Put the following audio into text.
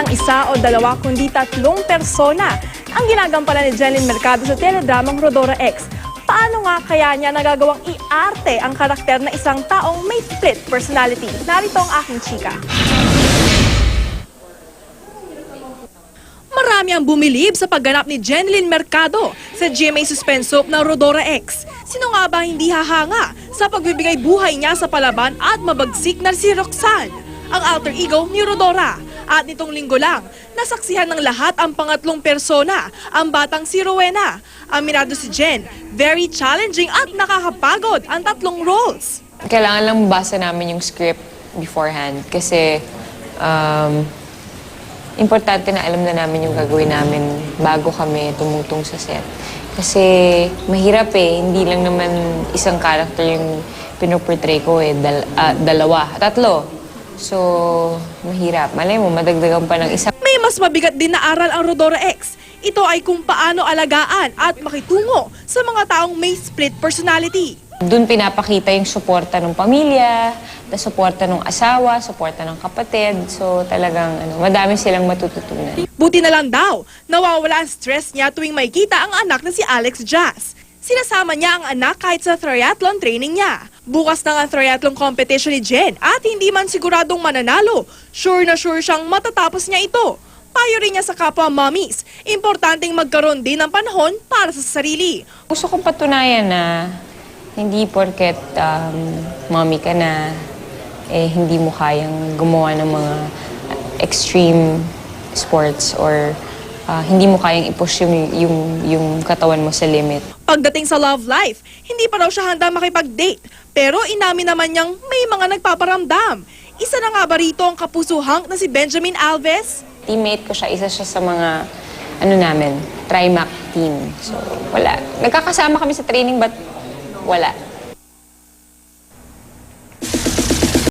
lang isa o dalawa kundi tatlong persona ang ginagampanan ni Jenlyn Mercado sa teledramang Rodora X. Paano nga kaya niya nagagawang iarte ang karakter na isang taong may split personality? Narito ang aking chika. Marami ang bumilib sa pagganap ni Jenlyn Mercado sa GMA suspense soap na Rodora X. Sino nga ba hindi hahanga sa pagbibigay buhay niya sa palaban at mabagsik na si Roxanne, ang alter ego ni Rodora. At nitong linggo lang, nasaksihan ng lahat ang pangatlong persona, ang batang si Rowena. Aminado si Jen, very challenging at nakakapagod ang tatlong roles. Kailangan lang basa namin yung script beforehand kasi um, importante na alam na namin yung gagawin namin bago kami tumutong sa set. Kasi mahirap eh, hindi lang naman isang character yung pinoportray ko eh, dal- ah, dalawa, tatlo. So, mahirap. Malay mo, madagdagan pa ng isa. May mas mabigat din na aral ang Rodora X. Ito ay kung paano alagaan at makitungo sa mga taong may split personality. Doon pinapakita yung suporta ng pamilya, na suporta ng asawa, suporta ng kapatid. So talagang ano, madami silang matututunan. Buti na lang daw, nawawala ang stress niya tuwing makikita ang anak na si Alex Jazz. Sinasama niya ang anak kahit sa triathlon training niya. Bukas na ang triathlon competition ni Jen at hindi man siguradong mananalo. Sure na sure siyang matatapos niya ito. Payo rin niya sa kapwa mommies, importanteng magkaroon din ng panahon para sa sarili. Gusto kong patunayan na hindi porket um, mommy ka na, eh, hindi mo kayang gumawa ng mga extreme sports or ah, hindi mo kayang i-push yung, yung, yung katawan mo sa limit. Pagdating sa love life, hindi pa raw siya handa makipag-date. Pero inamin naman niyang may mga nagpaparamdam. Isa na nga ba rito ang kapusuhang na si Benjamin Alves? Teammate ko siya, isa siya sa mga, ano namin, Trimac team. So, wala. Nagkakasama kami sa training but wala.